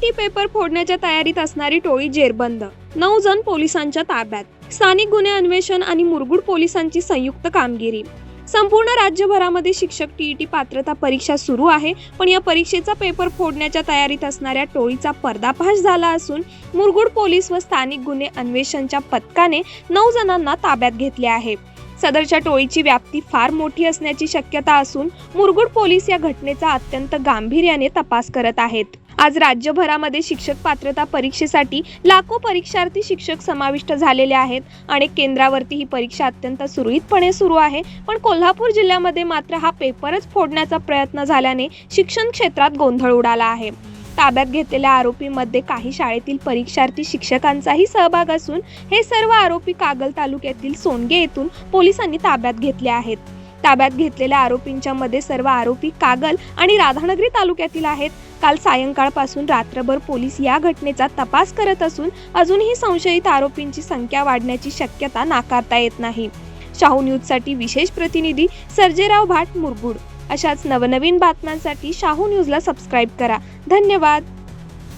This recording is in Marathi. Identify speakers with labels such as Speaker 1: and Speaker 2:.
Speaker 1: टीईटी पेपर फोडण्याच्या तयारीत असणारी टोळी जेरबंद. नऊ जण पोलिसांच्या ताब्यात. स्थानिक गुन्हे अन्वेषण आणि मुरगुड पोलिसांची संयुक्त कामगिरी. संपूर्ण राज्यभरामध्ये शिक्षक टीईटी पात्रता परीक्षा सुरू आहे पण या परीक्षेचा पेपर फोडण्याच्या तयारीत असणाऱ्या टोळीचा पर्दाफाश झाला असून मुरगुड पोलीस व स्थानिक गुन्हे अन्वेषणच्या पथकाने नऊ जणांना ताब्यात घेतले आहे. सदरच्या टोळीची व्याप्ती फार मोठी असण्याची शक्यता असून मुरगुड पोलीस या घटनेचा अत्यंत गांभीर्याने तपास करत आहेत. आज राज्यभरामध्ये शिक्षक पात्रता परीक्षेसाठी लाखो परीक्षार्थी शिक्षक समाविष्ट झालेले आहेत अनेक केंद्रावरती ही परीक्षा अत्यंत सुरळीतपणे सुरू आहे. पण कोल्हापूर जिल्ह्यामध्ये मात्र हा पेपरच फोडण्याचा प्रयत्न झाल्याने शिक्षण क्षेत्रात गोंधळ उडाला आहे. ताब्यात घेतलेल्या आरोपीमध्ये काही शाळेतील परीक्षार्थी शिक्षकांचाही सहभाग असून हे सर्व आरोपी कागल तालुक्यातील सोनगे येथून पोलिसांनी ताब्यात घेतले आहेत. ताब्यात घेतलेल्या आरोपींच्या मध्ये सर्व आरोपी कागल आणि राधानगरी तालुक्यातील आहेत. काल सायंकाळपासून रात्रभर पोलीस या घटनेचा तपास करत असून अजूनही संशयित आरोपींची संख्या वाढण्याची शक्यता नाकारता येत नाही. शाहू न्यूजसाठी विशेष प्रतिनिधी सर्जेराव भाट मुरगुड. अशाच नवनवीन बातम्यांसाठी शाहू न्यूजला सबस्क्राईब करा. धन्यवाद.